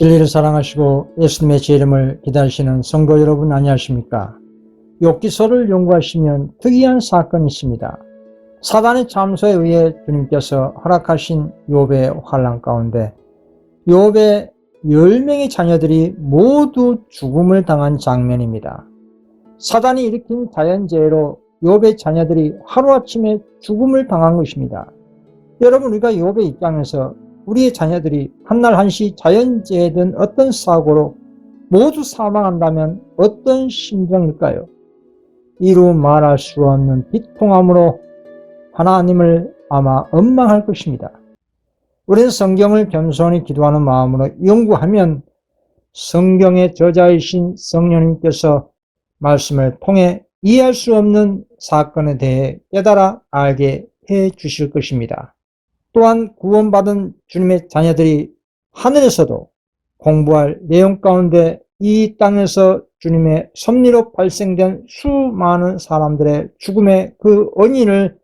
진리를 사랑하시고 예수님의 제 이름을 기다리시는 성도 여러분 안녕하십니까? 욥기서를 연구하시면 특이한 사건이 있습니다. 사단의 참소에 의해 주님께서 허락하신 욥의 환란 가운데 욥의 10명의 자녀들이 모두 죽음을 당한 장면입니다. 사단이 일으킨 자연재해로 욥의 자녀들이 하루아침에 죽음을 당한 것입니다. 여러분 우리가 욥의 입장에서 우리의 자녀들이 한날 한시 자연재해든 어떤 사고로 모두 사망한다면 어떤 심정일까요? 이루 말할 수 없는 비통함으로 하나님을 아마 원망할 것입니다. 우리는 성경을 겸손히 기도하는 마음으로 연구하면 성경의 저자이신 성령님께서 말씀을 통해 이해할 수 없는 사건에 대해 깨달아 알게 해 주실 것입니다. 또한 구원받은 주님의 자녀들이 하늘에서도 공부할 내용 가운데 이 땅에서 주님의 섭리로 발생된 수많은 사람들의 죽음의 그 원인을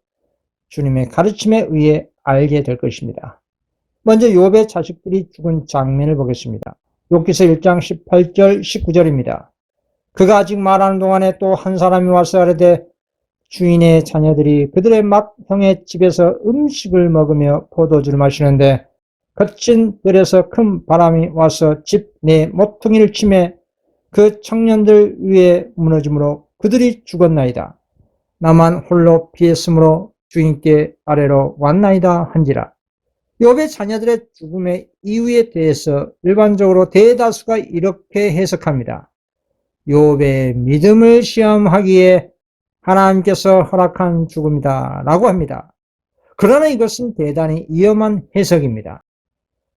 주님의 가르침에 의해 알게 될 것입니다. 먼저 욥의 자식들이 죽은 장면을 보겠습니다. 욥기서 1장 18절 19절입니다. 그가 아직 말하는 동안에 또 한 사람이 와서 아뢰되 주인의 자녀들이 그들의 맏 형의 집에서 음식을 먹으며 포도주를 마시는데 거친 들에서 큰 바람이 와서 집 내 모퉁이를 치매 그 청년들 위에 무너짐으로 그들이 죽었나이다. 나만 홀로 피했으므로 주인께 아래로 왔나이다 한지라. 욥의 자녀들의 죽음의 이유에 대해서 일반적으로 대다수가 이렇게 해석합니다. 욥의 믿음을 시험하기에 하나님께서 허락한 죽음이다 라고 합니다. 그러나 이것은 대단히 위험한 해석입니다.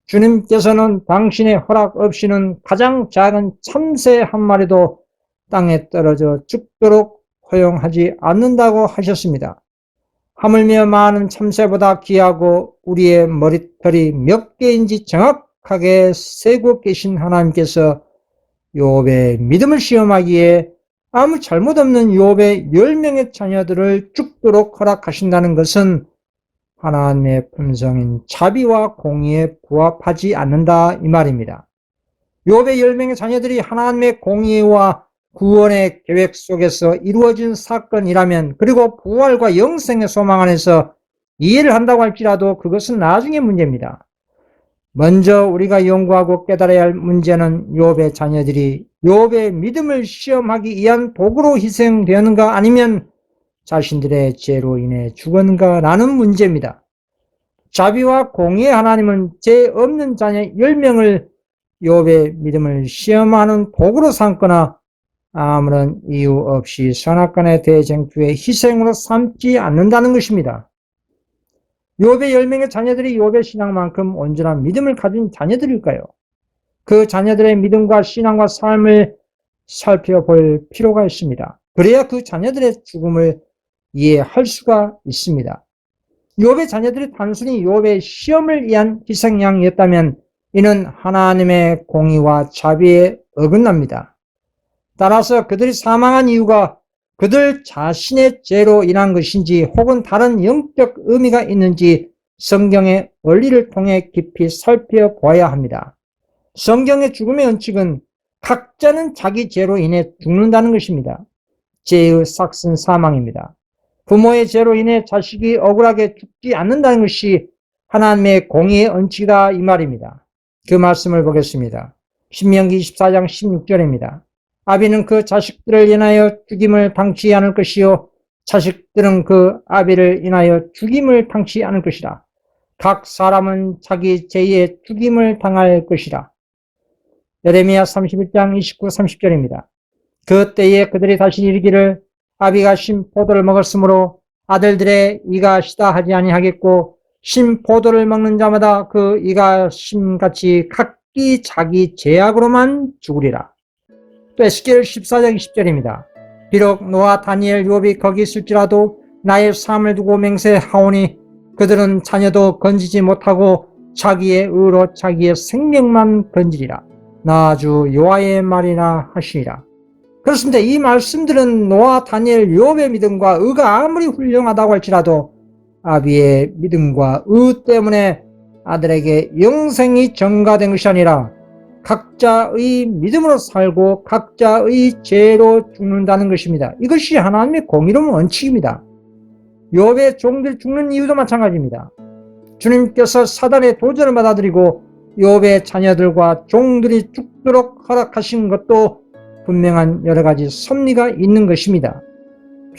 주님께서는 당신의 허락 없이는 가장 작은 참새 한 마리도 땅에 떨어져 죽도록 허용하지 않는다고 하셨습니다. 하물며 많은 참새보다 귀하고 우리의 머리털이 몇 개인지 정확하게 세고 계신 하나님께서 욥의 믿음을 시험하기에 아무 잘못 없는 욥의 10명의 자녀들을 죽도록 허락하신다는 것은 하나님의 품성인 자비와 공의에 부합하지 않는다 이 말입니다. 욥의 10명의 자녀들이 하나님의 공의와 구원의 계획 속에서 이루어진 사건이라면 그리고 부활과 영생의 소망 안에서 이해를 한다고 할지라도 그것은 나중의 문제입니다. 먼저 우리가 연구하고 깨달아야 할 문제는 욥의 자녀들이 욥의 믿음을 시험하기 위한 도구로 희생되었는가 아니면 자신들의 죄로 인해 죽었는가라는 문제입니다. 자비와 공의의 하나님은 죄 없는 자녀 10명을 욥의 믿음을 시험하는 도구로 삼거나 아무런 이유 없이 선악간의 대쟁투의 희생으로 삼지 않는다는 것입니다. 욥의 10명의 자녀들이 욥의 신앙만큼 온전한 믿음을 가진 자녀들일까요? 그 자녀들의 믿음과 신앙과 삶을 살펴볼 필요가 있습니다. 그래야 그 자녀들의 죽음을 이해할 수가 있습니다. 욥의 자녀들이 단순히 욥의 시험을 위한 희생양이었다면 이는 하나님의 공의와 자비에 어긋납니다. 따라서 그들이 사망한 이유가 그들 자신의 죄로 인한 것인지 혹은 다른 영적 의미가 있는지 성경의 원리를 통해 깊이 살펴보아야 합니다. 성경의 죽음의 원칙은 각자는 자기 죄로 인해 죽는다는 것입니다. 죄의 삭슨 사망입니다. 부모의 죄로 인해 자식이 억울하게 죽지 않는다는 것이 하나님의 공의의 원칙이다 이 말입니다. 그 말씀을 보겠습니다. 신명기 24장 16절입니다. 아비는 그 자식들을 인하여 죽임을 당치 않을 것이요 자식들은 그 아비를 인하여 죽임을 당치 않을 것이라. 각 사람은 자기 죄의 죽임을 당할 것이라. 예레미야 31장 29, 30절입니다. 그 때에 그들이 다시 이르기를 아비가 심포도를 먹었으므로 아들들의 이가 시다 하지 아니하겠고 심포도를 먹는 자마다 그 이가 심같이 각기 자기 죄악으로만 죽으리라. 또 에스겔 14장 20절입니다. 비록 노아 다니엘 욥이 거기 있을지라도 나의 삶을 두고 맹세하오니 그들은 자녀도 건지지 못하고 자기의 의로 자기의 생명만 건지리라. 나 아주 요하의 말이나 하시니라. 그렇습니다. 이 말씀들은 노아 다니엘 욥의 믿음과 의가 아무리 훌륭하다고 할지라도 아비의 믿음과 의 때문에 아들에게 영생이 전가된 것이 아니라 각자의 믿음으로 살고 각자의 죄로 죽는다는 것입니다. 이것이 하나님의 공의로운 원칙입니다. 욥의 종들이 죽는 이유도 마찬가지입니다. 주님께서 사단의 도전을 받아들이고 욥의 자녀들과 종들이 죽도록 허락하신 것도 분명한 여러 가지 섭리가 있는 것입니다.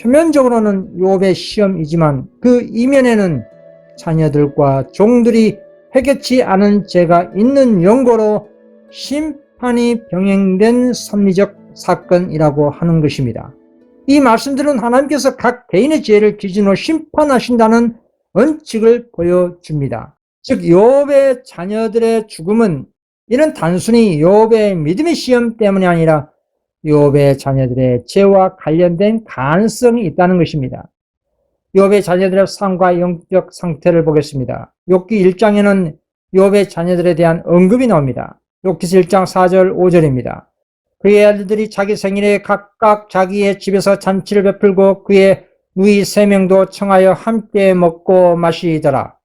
표면적으로는 욥의 시험이지만 그 이면에는 자녀들과 종들이 회개치 않은 죄가 있는 연고로 심판이 병행된 섭리적 사건이라고 하는 것입니다. 이 말씀들은 하나님께서 각 개인의 죄를 기준으로 심판하신다는 원칙을 보여줍니다. 즉 욥의 자녀들의 죽음은 이는 단순히 욥의 믿음의 시험 때문이 아니라 욥의 자녀들의 죄와 관련된 가능성이 있다는 것입니다. 욥의 자녀들의 상과 영적 상태를 보겠습니다. 욥기 1장에는 욥의 자녀들에 대한 언급이 나옵니다. 욥기서 1장 4절 5절입니다. 그의 아들들이 자기 생일에 각각 자기의 집에서 잔치를 베풀고 그의 누이 세 명도 청하여 함께 먹고 마시더라.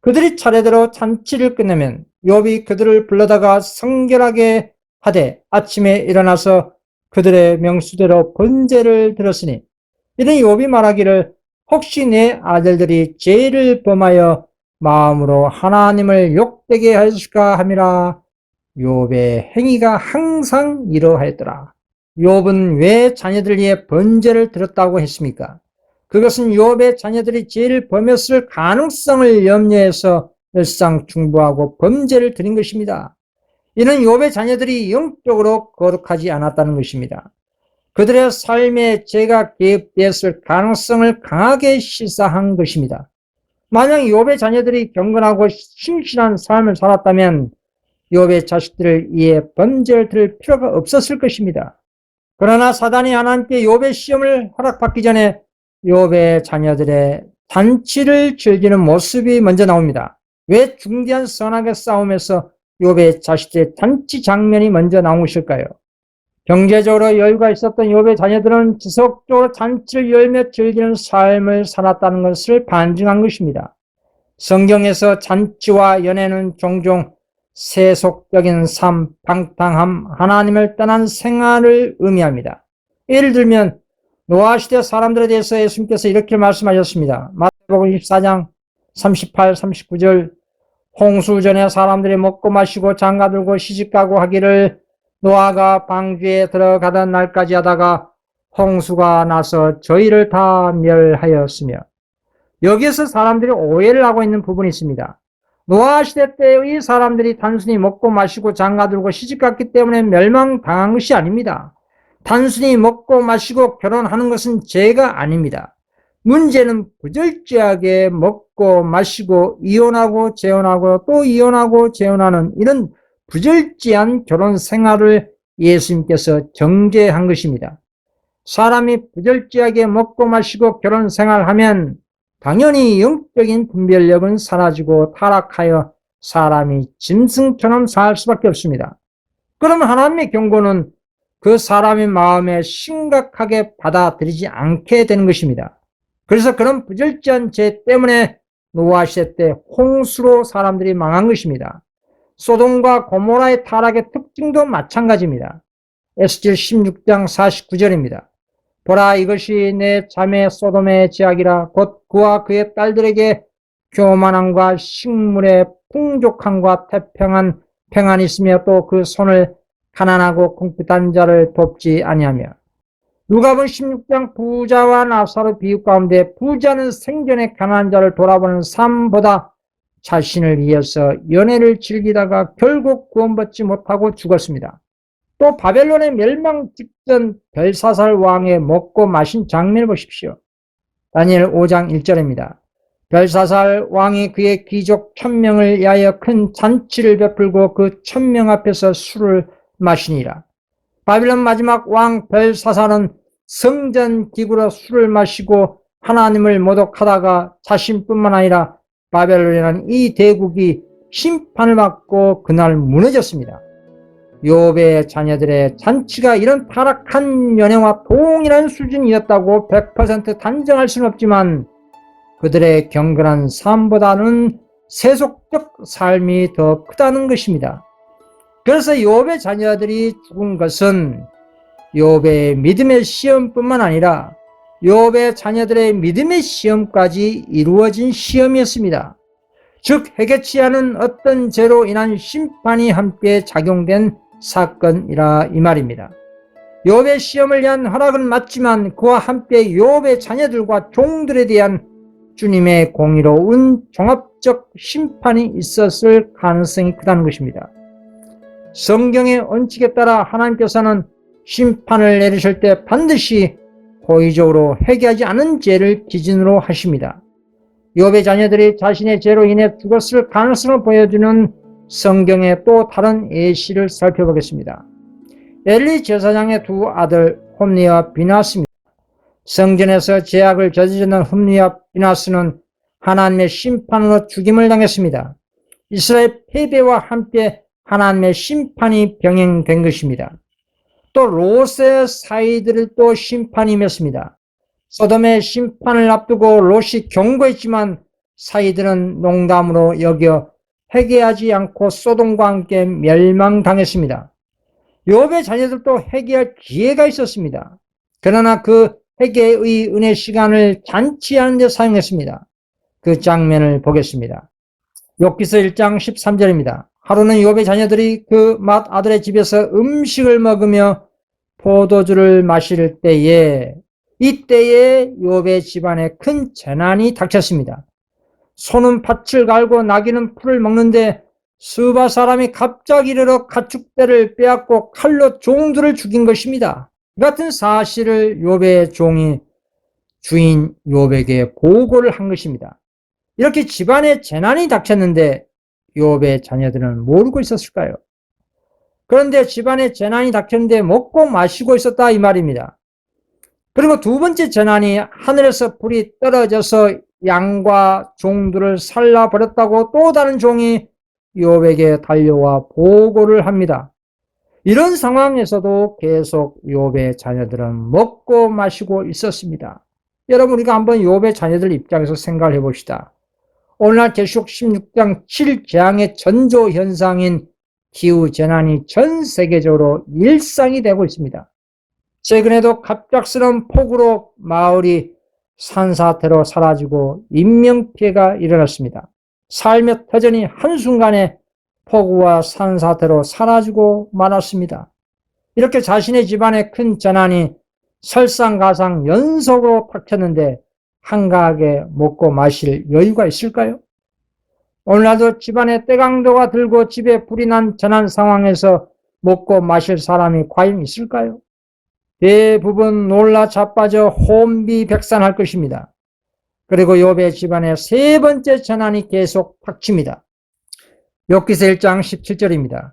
그들이 차례대로 잔치를 끝내면 욥이 그들을 불러다가 성결하게 하되 아침에 일어나서 그들의 명수대로 번제를 들었으니 이는 욥이 말하기를 혹시 내 아들들이 죄를 범하여 마음으로 하나님을 욕되게 하실까 함이라 욥의 행위가 항상 이러하였더라. 욥은 왜 자녀들 위해 번제를 들었다고 했습니까? 그것은 욥의 자녀들이 죄를 범했을 가능성을 염려해서 일상 중보하고 범죄를 드린 것입니다. 이는 욥의 자녀들이 영적으로 거룩하지 않았다는 것입니다. 그들의 삶에 죄가 개입되었을 가능성을 강하게 시사한 것입니다. 만약 욥의 자녀들이 경건하고 신실한 삶을 살았다면 욥의 자식들을 위해 범죄를 들을 필요가 없었을 것입니다. 그러나 사단이 하나님께 욥의 시험을 허락받기 전에 욥의 자녀들의 잔치를 즐기는 모습이 먼저 나옵니다. 왜 중대한 선악의 싸움에서 욥의 자식들의 잔치 장면이 먼저 나오실까요? 경제적으로 여유가 있었던 욥의 자녀들은 지속적으로 잔치를 열며 즐기는 삶을 살았다는 것을 반증한 것입니다. 성경에서 잔치와 연애는 종종 세속적인 삶, 방탕함, 하나님을 떠난 생활을 의미합니다. 예를 들면 노아 시대 사람들에 대해서 예수님께서 이렇게 말씀하셨습니다. 마태복음 24장 38, 39절 홍수 전에 사람들이 먹고 마시고 장가들고 시집가고 하기를 노아가 방주에 들어가던 날까지 하다가 홍수가 나서 저희를 다 멸하였으며 여기에서 사람들이 오해를 하고 있는 부분이 있습니다. 노아 시대 때의 사람들이 단순히 먹고 마시고 장가들고 시집갔기 때문에 멸망당한 것이 아닙니다. 단순히 먹고 마시고 결혼하는 것은 죄가 아닙니다. 문제는 부절제하게 먹고 마시고 이혼하고 재혼하고 또 이혼하고 재혼하는 이런 부절제한 결혼 생활을 예수님께서 정죄한 것입니다. 사람이 부절제하게 먹고 마시고 결혼 생활하면 당연히 영적인 분별력은 사라지고 타락하여 사람이 짐승처럼 살 수밖에 없습니다. 그러면 하나님의 경고는 그 사람의 마음에 심각하게 받아들이지 않게 되는 것입니다. 그래서 그런 부절제한 죄 때문에 노아 시대 때 홍수로 사람들이 망한 것입니다. 소돔과 고모라의 타락의 특징도 마찬가지입니다. 에스겔 16장 49절입니다. 보라 이것이 내 자매 소돔의 제약이라 곧 그와 그의 딸들에게 교만함과 식물의 풍족함과 태평한 평안이 있으며 또 그 손을 가난하고 궁핍한 자를 돕지 아니하며 누가본 16장 부자와 나사로 비유 가운데 부자는 생전에 가난한 자를 돌아보는 삶보다 자신을 위해서 연애를 즐기다가 결국 구원받지 못하고 죽었습니다. 또 바벨론의 멸망 직전 벨사살 왕의 먹고 마신 장면을 보십시오. 다니엘 5장 1절입니다. 벨사살 왕이 그의 귀족 천명을 위하여 큰 잔치를 베풀고 그 천명 앞에서 술을 마시니라. 바빌론 마지막 왕 벨사살은 성전 기구로 술을 마시고 하나님을 모독하다가 자신뿐만 아니라 바벨론이라는 이 대국이 심판을 받고 그날 무너졌습니다. 욥의 자녀들의 잔치가 이런 타락한 연애와 동일한 수준이었다고 100% 단정할 수는 없지만 그들의 경건한 삶보다는 세속적 삶이 더 크다는 것입니다. 그래서 욥의 자녀들이 죽은 것은 욥의 믿음의 시험뿐만 아니라 욥의 자녀들의 믿음의 시험까지 이루어진 시험이었습니다. 즉 해결치 않은 어떤 죄로 인한 심판이 함께 작용된 사건이라 이 말입니다. 욥의 시험을 위한 허락은 맞지만 그와 함께 욥의 자녀들과 종들에 대한 주님의 공의로운 종합적 심판이 있었을 가능성이 크다는 것입니다. 성경의 원칙에 따라 하나님께서는 심판을 내리실 때 반드시 고의적으로 회개하지 않은 죄를 기준으로 하십니다. 욥의 자녀들이 자신의 죄로 인해 죽었을 가능성을 보여주는 성경의 또 다른 예시를 살펴보겠습니다. 엘리 제사장의 두 아들 홈리와 비나스입니다. 성전에서 죄악을 저지르는 홈리와 비나스는 하나님의 심판으로 죽임을 당했습니다. 이스라엘 패배와 함께 하나님의 심판이 병행된 것입니다. 또 롯의 사이들을 또 심판이 맺습니다. 소돔의 심판을 앞두고 롯이 경고했지만 사이들은 농담으로 여겨 회개하지 않고 소돔과 함께 멸망당했습니다. 욥의 자녀들도 회개할 기회가 있었습니다. 그러나 그 회개의 은혜 시간을 잔치하는 데 사용했습니다. 그 장면을 보겠습니다. 욥기서 1장 13절입니다. 하루는 욥의 자녀들이 그 맏 아들의 집에서 음식을 먹으며 포도주를 마실 때에 이때에 욥의 집안에 큰 재난이 닥쳤습니다. 소는 밭을 갈고 나귀는 풀을 먹는데 수바 사람이 갑자기 이르러 가축대를 빼앗고 칼로 종들을 죽인 것입니다. 이 같은 사실을 욥의 종이 주인 욥에게 보고를 한 것입니다. 이렇게 집안에 재난이 닥쳤는데 욥의 자녀들은 모르고 있었을까요? 그런데 집안에 재난이 닥쳤는데 먹고 마시고 있었다 이 말입니다. 그리고 두 번째 재난이 하늘에서 불이 떨어져서 양과 종들을 살라버렸다고 또 다른 종이 욥에게 달려와 보고를 합니다. 이런 상황에서도 계속 욥의 자녀들은 먹고 마시고 있었습니다. 여러분 우리가 한번 욥의 자녀들 입장에서 생각을 해봅시다. 오늘날 계시록 16장 7장의 전조 현상인 기후 재난이 전 세계적으로 일상이 되고 있습니다. 최근에도 갑작스러운 폭우로 마을이 산사태로 사라지고 인명피해가 일어났습니다. 삶의 터전이 한순간에 폭우와 산사태로 사라지고 말았습니다. 이렇게 자신의 집안에 큰 재난이 설상가상 연속으로 닥쳤는데 한가하게 먹고 마실 여유가 있을까요? 오늘날도 집안에 때강도가 들고 집에 불이 난 전한 상황에서 먹고 마실 사람이 과연 있을까요? 대부분 놀라 자빠져 혼비백산할 것입니다. 그리고 욥의 집안에 세 번째 전환이 계속 닥칩니다. 욥기서 1장 17절입니다.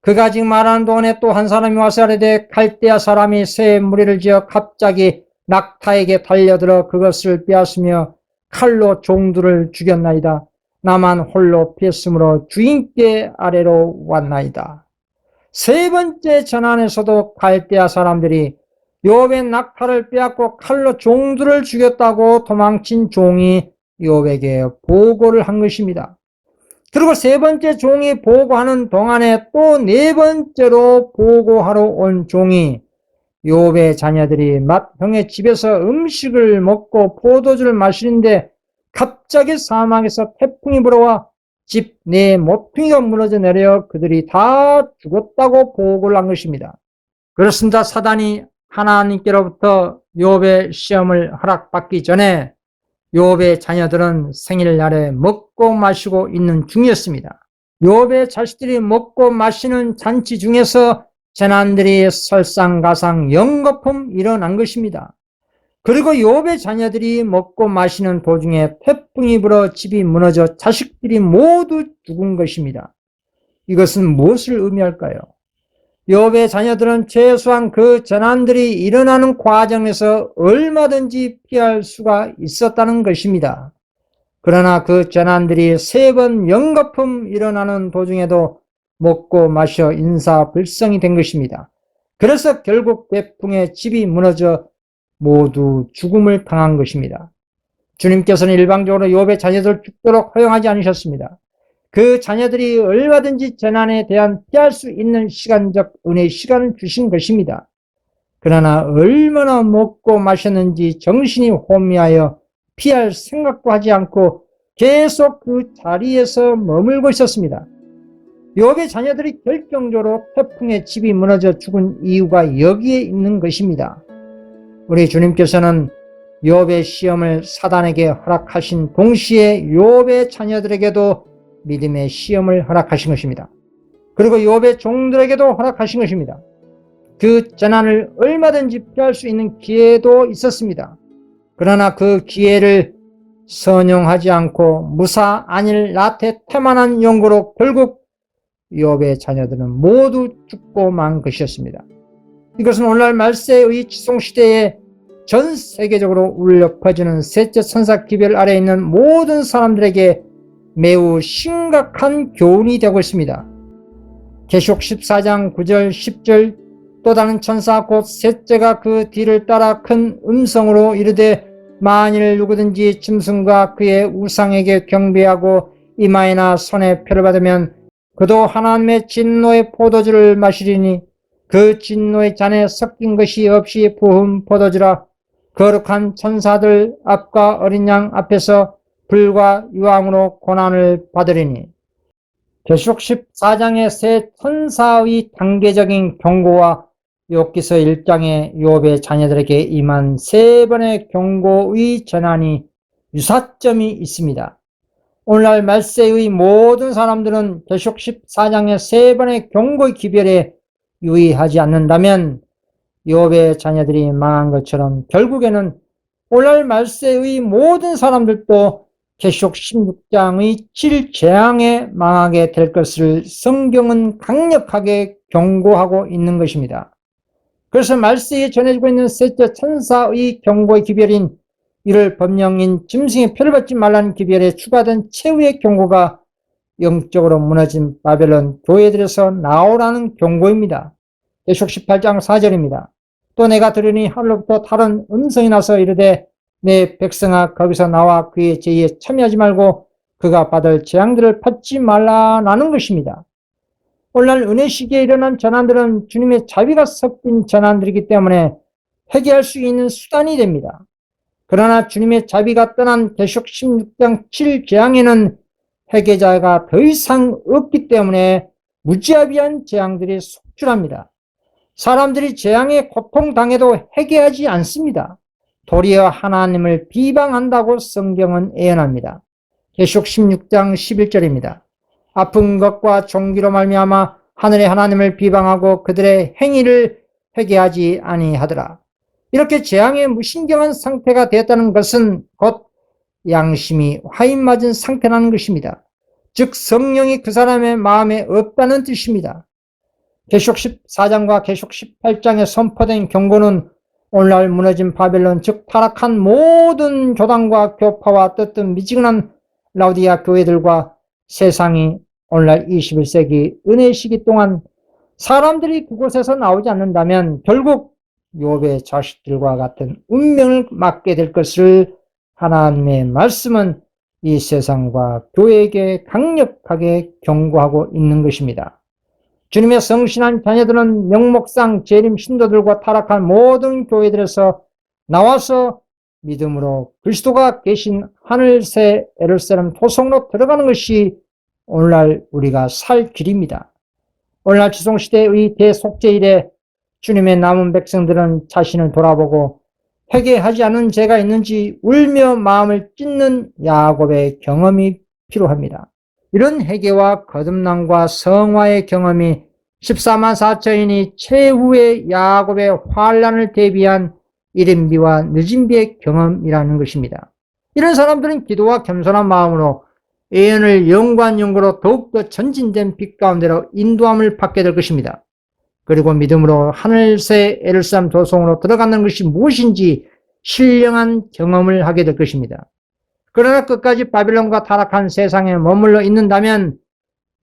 그가 아직 말하는 동안에 또 한 사람이 와서 아래되 갈대아 사람이 새 무리를 지어 갑자기 낙타에게 달려들어 그것을 빼앗으며 칼로 종들을 죽였나이다. 나만 홀로 피했으므로 주인께 아래로 왔나이다. 세 번째 전환에서도 갈대아 사람들이 욥의 낙타를 빼앗고 칼로 종들을 죽였다고 도망친 종이 욥에게 보고를 한 것입니다. 그리고 세 번째 종이 보고하는 동안에 또 네 번째로 보고하러 온 종이 욥의 자녀들이 맏 형의 집에서 음식을 먹고 포도주를 마시는데 갑자기 사막에서 태풍이 불어와 집 내 모퉁이가 무너져 내려 그들이 다 죽었다고 보고를 한 것입니다. 그렇습니다. 사단이 하나님께로부터 욥의 시험을 허락받기 전에 욥의 자녀들은 생일날에 먹고 마시고 있는 중이었습니다. 욥의 자식들이 먹고 마시는 잔치 중에서 재난들이 설상가상 영거품 일어난 것입니다. 그리고 욥의 자녀들이 먹고 마시는 도중에 태풍이 불어 집이 무너져 자식들이 모두 죽은 것입니다. 이것은 무엇을 의미할까요? 욥의 자녀들은 최소한 그 재난들이 일어나는 과정에서 얼마든지 피할 수가 있었다는 것입니다. 그러나 그 재난들이 세번 영거품 일어나는 도중에도 먹고 마셔 인사불성이 된 것입니다. 그래서 결국 태풍에 집이 무너져 모두 죽음을 당한 것입니다. 주님께서는 일방적으로 욥의 자녀들 죽도록 허용하지 않으셨습니다. 그 자녀들이 얼마든지 재난에 대한 피할 수 있는 시간적 은혜의 시간을 주신 것입니다. 그러나 얼마나 먹고 마셨는지 정신이 혼미하여 피할 생각도 하지 않고 계속 그 자리에서 머물고 있었습니다. 욥의 자녀들이 결정적으로 태풍에 집이 무너져 죽은 이유가 여기에 있는 것입니다. 우리 주님께서는 욥의 시험을 사단에게 허락하신 동시에 욥의 자녀들에게도 믿음의 시험을 허락하신 것입니다. 그리고 욥의 종들에게도 허락하신 것입니다. 그 재난을 얼마든지 피할 수 있는 기회도 있었습니다. 그러나 그 기회를 선용하지 않고 무사 안일 나태 태만한 용고로 결국 욥의 자녀들은 모두 죽고 만 것이었습니다. 이것은 오늘날 말세의 지송시대에 전 세계적으로 울려 퍼지는 셋째 천사 기별 아래 있는 모든 사람들에게 매우 심각한 교훈이 되고 있습니다. 계시록 14장 9절 10절 또 다른 천사 곧 셋째가 그 뒤를 따라 큰 음성으로 이르되 만일 누구든지 짐승과 그의 우상에게 경배하고 이마에나 손에 표를 받으면 그도 하나님의 진노의 포도주를 마시리니 그 진노의 잔에 섞인 것이 없이 부은 포도주라 거룩한 천사들 앞과 어린 양 앞에서 불과 유황으로 고난을 받으리니 계시록 14장의 새 천사의 단계적인 경고와 욥기서 1장의 욥의 자녀들에게 임한 세 번의 경고의 전환이 유사점이 있습니다. 오늘날 말세의 모든 사람들은 계시록 14장의 세 번의 경고의 기별에 유의하지 않는다면 욥의 자녀들이 망한 것처럼 결국에는 오늘날 말세의 모든 사람들도 계시록 16장의 7재앙에 망하게 될 것을 성경은 강력하게 경고하고 있는 것입니다. 그래서 말세에 전해지고 있는 셋째 천사의 경고의 기별인 이를 법령인 짐승의 표를 받지 말라는 기별에 추가된 최후의 경고가 영적으로 무너진 바벨론 교회들에서 나오라는 경고입니다. 예속 18장 4절입니다. 또 내가 들으니 하늘로부터 다른 음성이 나서 이르되 내 백성아 거기서 나와 그의 제의에 참여하지 말고 그가 받을 재앙들을 받지 말라라는 것입니다. 오늘날 은혜 시기에 일어난 전환들은 주님의 자비가 섞인 전환들이기 때문에 회개할 수 있는 수단이 됩니다. 그러나 주님의 자비가 떠난 계속 16장 7재앙에는 회개자가 더 이상 없기 때문에 무지아비한 재앙들이 속출합니다. 사람들이 재앙에 고통당해도 회개하지 않습니다. 도리어 하나님을 비방한다고 성경은 예언합니다. 계속 16장 11절입니다. 아픈 것과 종기로 말미암아 하늘의 하나님을 비방하고 그들의 행위를 회개하지 아니하더라. 이렇게 재앙에 무신경한 상태가 되었다는 것은 곧 양심이 화인 맞은 상태라는 것입니다. 즉 성령이 그 사람의 마음에 없다는 뜻입니다. 계속 14장과 계속 18장에 선포된 경고는 오늘날 무너진 바벨론 즉 타락한 모든 교단과 교파와 떴던 미지근한 라우디아 교회들과 세상이 오늘날 21세기 은혜 시기 동안 사람들이 그곳에서 나오지 않는다면 결국 욥의 자식들과 같은 운명을 맞게 될 것을 하나님의 말씀은 이 세상과 교회에게 강력하게 경고하고 있는 것입니다. 주님의 성신한 자녀들은 명목상 재림 신도들과 타락한 모든 교회들에서 나와서 믿음으로 그리스도가 계신 하늘새 에르사람 토성으로 들어가는 것이 오늘날 우리가 살 길입니다. 오늘날 지성시대의 대속죄일에 주님의 남은 백성들은 자신을 돌아보고 회개하지 않은 죄가 있는지 울며 마음을 찢는 야곱의 경험이 필요합니다. 이런 회개와 거듭남과 성화의 경험이 14만 4천인이 최후의 야곱의 환란을 대비한 이른비와 늦은비의 경험이라는 것입니다. 이런 사람들은 기도와 겸손한 마음으로 예언을 영관 연구로 더욱더 전진된 빛 가운데로 인도함을 받게 될 것입니다. 그리고 믿음으로 하늘새 에르삼 도성으로 들어가는 것이 무엇인지 신령한 경험을 하게 될 것입니다. 그러나 끝까지 바빌론과 타락한 세상에 머물러 있는다면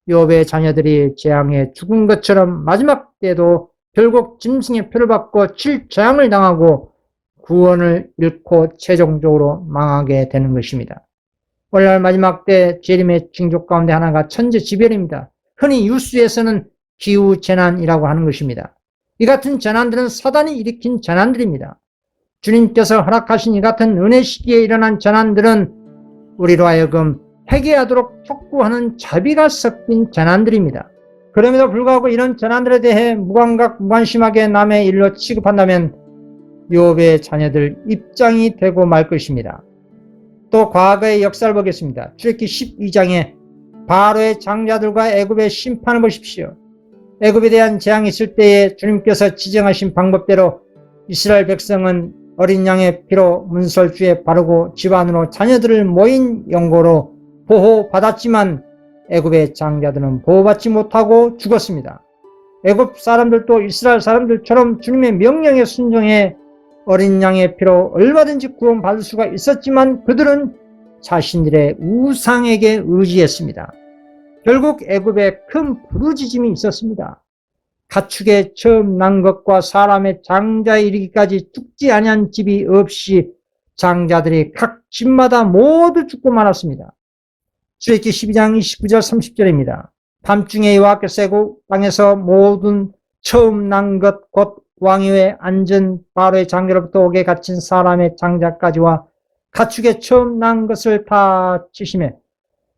욥의 자녀들이 재앙에 죽은 것처럼 마지막 때도 결국 짐승의 표를 받고 칠재앙을 당하고 구원을 잃고 최종적으로 망하게 되는 것입니다. 오늘날 마지막 때 재림의 징조 가운데 하나가 천재지변입니다. 흔히 뉴스에서는 기후 재난이라고 하는 것입니다. 이 같은 재난들은 사단이 일으킨 재난들입니다. 주님께서 허락하신 이 같은 은혜 시기에 일어난 재난들은 우리로 하여금 회개하도록 촉구하는 자비가 섞인 재난들입니다. 그럼에도 불구하고 이런 재난들에 대해 무감각 무관심하게 남의 일로 취급한다면 욥의 자녀들 입장이 되고 말 것입니다. 또 과거의 역사를 보겠습니다. 출애기 12장에 바로의 장자들과 애굽의 심판을 보십시오. 애굽에 대한 재앙이 있을 때에 주님께서 지정하신 방법대로 이스라엘 백성은 어린 양의 피로 문설주에 바르고 집안으로 자녀들을 모인 연고로 보호받았지만 애굽의 장자들은 보호받지 못하고 죽었습니다. 애굽 사람들도 이스라엘 사람들처럼 주님의 명령에 순종해 어린 양의 피로 얼마든지 구원받을 수가 있었지만 그들은 자신들의 우상에게 의지했습니다. 결국 애굽에 큰 부르짖음이 있었습니다. 가축에 처음 난 것과 사람의 장자에 이르기까지 죽지 아니한 집이 없이 장자들이 각 집마다 모두 죽고 말았습니다. 출애기 12장 29절 30절입니다. 밤중에 여호와께서 땅에서 모든 처음 난 것 곧 왕위에 앉은 바로의 장자로부터 오게 갇힌 사람의 장자까지와 가축에 처음 난 것을 다 치심해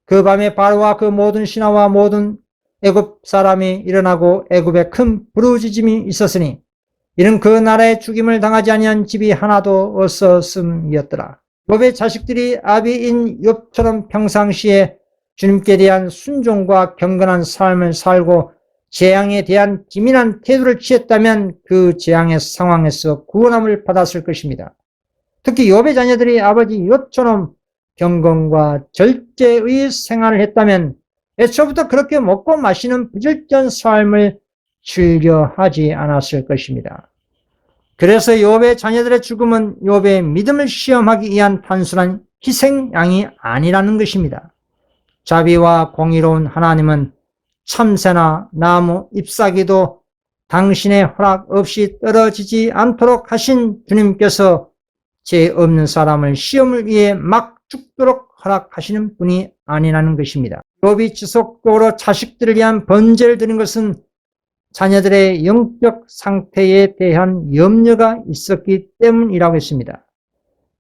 그 밤에 바로와 그 모든 신하와 모든 애굽 사람이 일어나고 애굽에 큰 부르짖음이 있었으니 이는 그 나라에 죽임을 당하지 아니한 집이 하나도 없었음이었더라. 욥의 자식들이 아비인 욥처럼 평상시에 주님께 대한 순종과 경건한 삶을 살고 재앙에 대한 기민한 태도를 취했다면 그 재앙의 상황에서 구원함을 받았을 것입니다. 특히 욥의 자녀들이 아버지 욥처럼 경건과 절제의 생활을 했다면 애초부터 그렇게 먹고 마시는 부절전 삶을 즐겨 하지 않았을 것입니다. 그래서 욥의 자녀들의 죽음은 욥의 믿음을 시험하기 위한 단순한 희생양이 아니라는 것입니다. 자비와 공의로운 하나님은 참새나 나무 잎사귀도 당신의 허락 없이 떨어지지 않도록 하신 주님께서 죄 없는 사람을 시험을 위해 막 죽도록 허락하시는 분이 아니라는 것입니다. 욥이 지속적으로 자식들을 위한 번제를 드린 것은 자녀들의 영적 상태에 대한 염려가 있었기 때문이라고 했습니다.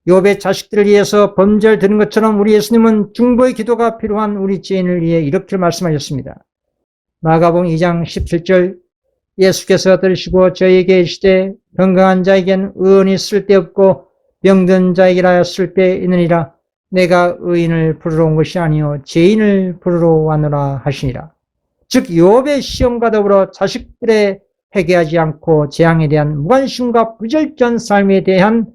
욥의 자식들을 위해서 번제를 드린 것처럼 우리 예수님은 중보의 기도가 필요한 우리 죄인을 위해 이렇게 말씀하셨습니다. 마가복 2장 17절 예수께서 들으시고 저에게 이르시되 건강한 자에겐 의원이 쓸데없고 병든 자에게라 쓸데 있느니라 내가 의인을 부르러 온 것이 아니요 죄인을 부르러 왔노라 하시니라. 즉 욥의 시험과 더불어 자식들의 회개하지 않고 재앙에 대한 무관심과 부절전 삶에 대한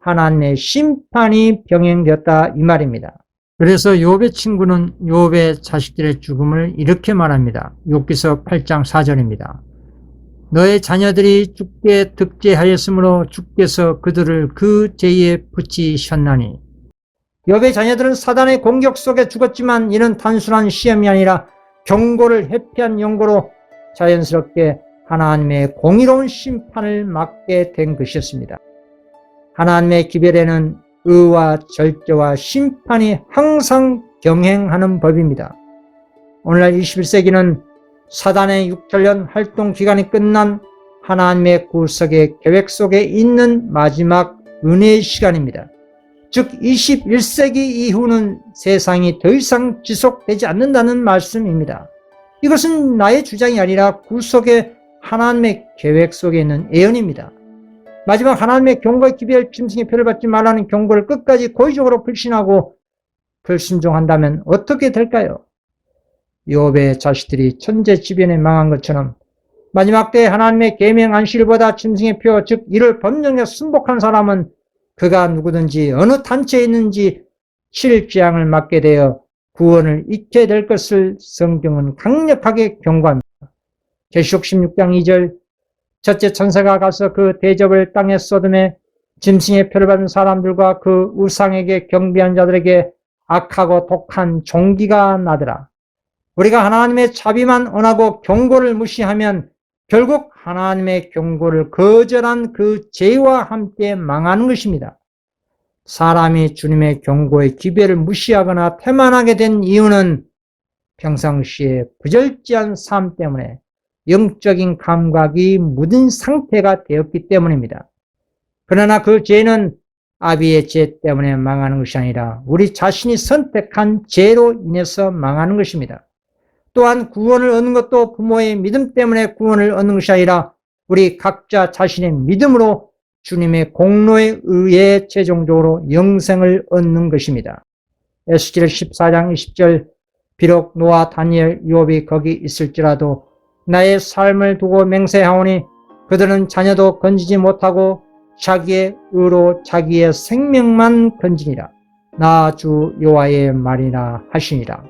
하나님의 심판이 병행되었다 이 말입니다. 그래서 욥의 친구는 욥의 자식들의 죽음을 이렇게 말합니다. 욥기서 8장 4절입니다. 너의 자녀들이 죽게 득제하였으므로 주께서 그들을 그 죄에 붙이셨나니 욥의 자녀들은 사단의 공격 속에 죽었지만 이는 단순한 시험이 아니라 경고를 회피한 연고로 자연스럽게 하나님의 공의로운 심판을 맞게 된 것이었습니다. 하나님의 기별에는 의와 절제와 심판이 항상 경행하는 법입니다. 오늘날 21세기는 사단의 6천년 활동 기간이 끝난 하나님의 구속의 계획 속에 있는 마지막 은혜의 시간입니다. 즉 21세기 이후는 세상이 더 이상 지속되지 않는다는 말씀입니다. 이것은 나의 주장이 아니라 구속의 하나님의 계획 속에 있는 예언입니다. 마지막 하나님의 경고의 기별 짐승의 표를 받지 말라는 경고를 끝까지 고의적으로 불신하고 불순종한다면 어떻게 될까요? 욥의 자식들이 천재지변에 망한 것처럼 마지막 때 하나님의 계명 안실보다 짐승의 표, 즉 이를 법령에 순복한 사람은 그가 누구든지 어느 단체에 있는지 실재앙을 맞게 되어 구원을 잃게 될 것을 성경은 강력하게 경고합니다. 계시록 16장 2절 첫째 천사가 가서 그 대접을 땅에 쏟음에 짐승의 표를 받은 사람들과 그 우상에게 경비한 자들에게 악하고 독한 종기가 나더라. 우리가 하나님의 자비만 원하고 경고를 무시하면 결국 하나님의 경고를 거절한 그 죄와 함께 망하는 것입니다. 사람이 주님의 경고의 기별을 무시하거나 태만하게 된 이유는 평상시에 부절제한 삶 때문에 영적인 감각이 묻은 상태가 되었기 때문입니다. 그러나 그 죄는 아비의 죄 때문에 망하는 것이 아니라 우리 자신이 선택한 죄로 인해서 망하는 것입니다. 또한 구원을 얻는 것도 부모의 믿음 때문에 구원을 얻는 것이 아니라 우리 각자 자신의 믿음으로 주님의 공로에 의해 최종적으로 영생을 얻는 것입니다. 에스겔 14장 20절 비록 노아 다니엘 유업이 거기 있을지라도 나의 삶을 두고 맹세하오니 그들은 자녀도 건지지 못하고 자기의 의로 자기의 생명만 건지니라 나주 여호와의 말이라 하시니라